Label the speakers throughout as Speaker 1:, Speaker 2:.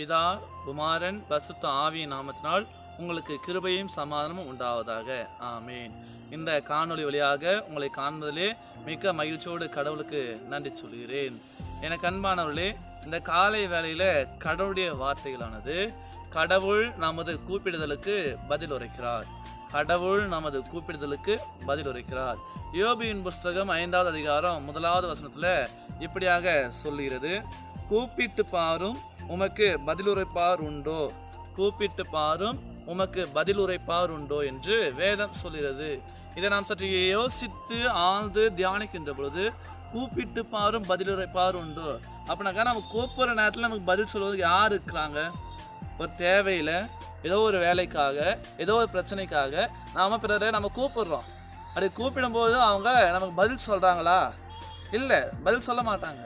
Speaker 1: பிதா குமாரன் பசுத்த ஆவியின் நாமத்தினால் உங்களுக்கு கிருபையும் சமாதானமும் உண்டாவதாக. ஆமேன். இந்த காணொளி வழியாக உங்களை காண்பதிலே மிக்க மகிழ்ச்சியோடு கடவுளுக்கு நன்றி சொல்கிறேன். எனக்கு அன்பானவர்களே இந்த காலை வேளையில் கடவுளுடைய வார்த்தைகளானது கடவுள் நமது கூப்பிடுதலுக்கு பதில் உரைக்கிறார். கடவுள் நமது கூப்பிடுதலுக்கு பதில் உரைக்கிறார். யோபியின் புஸ்தகம் ஐந்தாவது அதிகாரம் முதலாவது வசனத்தில் இப்படியாக சொல்லுகிறது. கூப்பிட்டு பாரும் உமக்கு பதிலுரைப்பார் உண்டோ கூப்பிட்டு பாரும் உமக்கு பதிலுரைப்பார் உண்டோ என்று வேதம் சொல்கிறது. இதை நாம் சற்று யோசித்து ஆழ்ந்து தியானிக்கின்ற பொழுது கூப்பிட்டு பாரும் பதிலுரைப்பார் உண்டோ அப்படின்னாக்கா நம்ம கூப்பிட்ற நேரத்தில் நமக்கு பதில் சொல்வதற்கு யார் இருக்கிறாங்க? ஒரு தேவையில் ஏதோ ஒரு வேலைக்காக ஏதோ ஒரு பிரச்சனைக்காக நாம் பிறரை நம்ம கூப்பிடுறோம். அப்படி கூப்பிடும்போது அவங்க நமக்கு பதில் சொல்கிறாங்களா இல்லை பதில் சொல்ல மாட்டாங்க.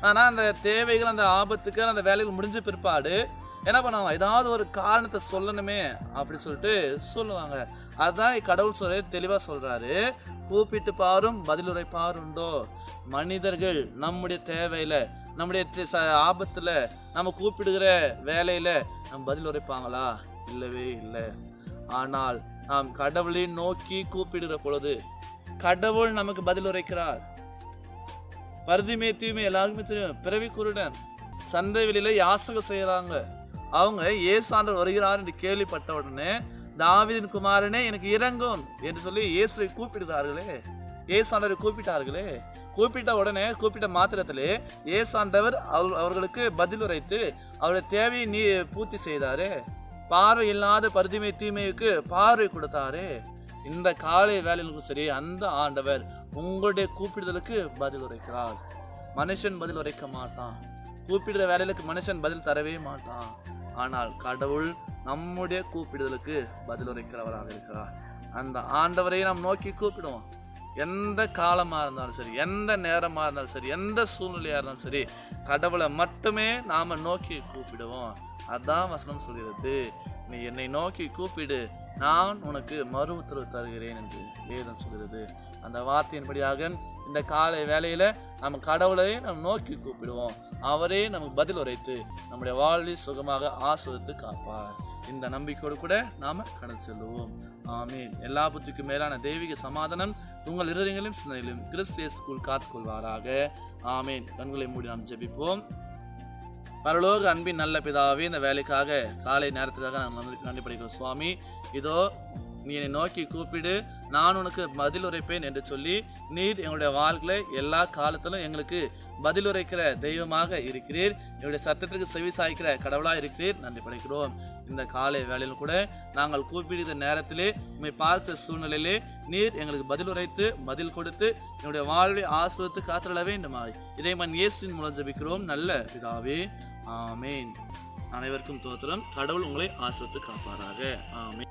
Speaker 1: ஆனால் அந்த தேவைகள் அந்த ஆபத்துக்கு அந்த வேலைகள் முடிஞ்ச பிற்பாடு என்ன பண்ணுவாங்க? ஏதாவது ஒரு காரணத்தை சொல்லணுமே அப்படி சொல்லிட்டு சொல்லுவாங்க. அதுதான் கடவுள் சொல்ல தெளிவாக சொல்கிறாரு கூப்பிட்டு பாரும் பதிலுரை பாருண்டோ மனிதர்கள் நம்முடைய தேவையில் நம்முடைய ஆபத்தில் ச- நம்ம கூப்பிடுகிற வேலையில் நம்ம பதில் உரைப்பாங்களா? இல்லவே இல்லை. ஆனால் நாம் கடவுளை நோக்கி கூப்பிடுகிற பொழுது கடவுள் நமக்கு பதில் உரைக்கிறார். பருதிமே தூய்மை எல்லாருக்குமே தெரியும். பிறவி குருடன் சந்தை வெளியில யாசகம் செய்கிறாங்க அவங்க ஏசாண்டர் வருகிறார் என்று கேள்விப்பட்ட உடனே தாவிதின் குமாரனே எனக்கு இறங்கும் என்று சொல்லி இயேசுவை கூப்பிடுகிறார்களே. ஏசாண்டரை கூப்பிட்டார்களே. கூப்பிட்ட உடனே கூப்பிட்ட மாத்திரத்திலே ஏசாண்டவர் அவ- அவர்களுக்கு பதில் உரைத்து அவருடைய தேவையை நீ பூர்த்தி செய்தாரு. பார்வை இல்லாத பருதிமை தீமைக்கு பார்வை கொடுத்தாரு. இந்த காலை வேலையிலும் சரி அந்த ஆண்டவர் உங்களுடைய கூப்பிடுதலுக்கு பதில் உரைக்கிறார். மனுஷன் பதில் உரைக்க மாட்டான். கூப்பிடுற வேலைகளுக்கு மனுஷன் பதில் தரவே மாட்டான். ஆனால் கடவுள் நம்முடைய கூப்பிடுதலுக்கு பதில் உரைக்கிறவராக இருக்கிறார். அந்த ஆண்டவரை நாம் நோக்கி கூப்பிடுவோம். எந்த காலமாக இருந்தாலும் சரி எந்த நேரமாக இருந்தாலும் சரி எந்த சூழ்நிலையாக இருந்தாலும் சரி கடவுளை மட்டுமே நாம் நோக்கி கூப்பிடுவோம். அதான் வசனம் சொல்கிறது. நீ என்னை நோக்கி கூப்பிடு. நான் உனக்கு மறு உத்தரவு தருகிறேன் என்று வேதம் சொல்கிறது. அந்த வார்த்தையின்படியாக இந்த காலை வேலையில் நம்ம கடவுளை நாம் நோக்கி கூப்பிடுவோம். அவரே நமக்கு பதில் உரைத்து நம்முடைய வாழ்வில் சுகமாக ஆஸ்வதித்து காப்பார். இந்த நம்பிக்கையோடு கூட நாம் கடந்து செல்லுவோம் ஆமீன். எல்லா புத்திக்கும் மேலான தெய்வீக சமாதானம் உங்கள் இருதயங்களையும் சிந்தனையிலும் கிறிஸ்திய ஸ்கூல் காத்துக்கொள்வாராக. ஆமீன். கண்களை மூடி நாம் ஜெபிப்போம். பரலோக அன்பின் நல்ல பிதாவே இந்த வேலைக்காக காலை நேரத்துக்காக நான் நன்றி நன்றி படிக்கிறோம் சுவாமி இதோ நீ என்னை நோக்கி கூப்பிடு. நான் உனக்கு பதில் உரைப்பேன் என்று சொல்லி நீர் எங்களுடைய வாழ்க்கையில் எல்லா காலத்திலும் எங்களுக்கு பதில் உரைக்கிற தெய்வமாக இருக்கிறீர். என்னுடைய சத்தத்திற்கு செவி சாய்க்கிற கடவுளாக இருக்கிறீர். நன்றி படைக்கிறோம். இந்த காலை வேளையில் கூட நாங்கள் கூப்பிடுகிற நேரத்திலே உண்மை பார்த்த சூழ்நிலையிலே நீர் எங்களுக்கு பதில் உரைத்து பதில் கொடுத்து என்னுடைய வாழ்வை ஆசிர்வத்து காத்திட வேண்டுமாய். இதை மண் இயேசுவின் மூலம் ஜபிக்கிறோம். நல்ல பிதாவே ஆமேன். அனைவருக்கும் தோத்திரம். கடவுள் உங்களை ஆசிர்வத்து காப்பாராக. ஆமேன்.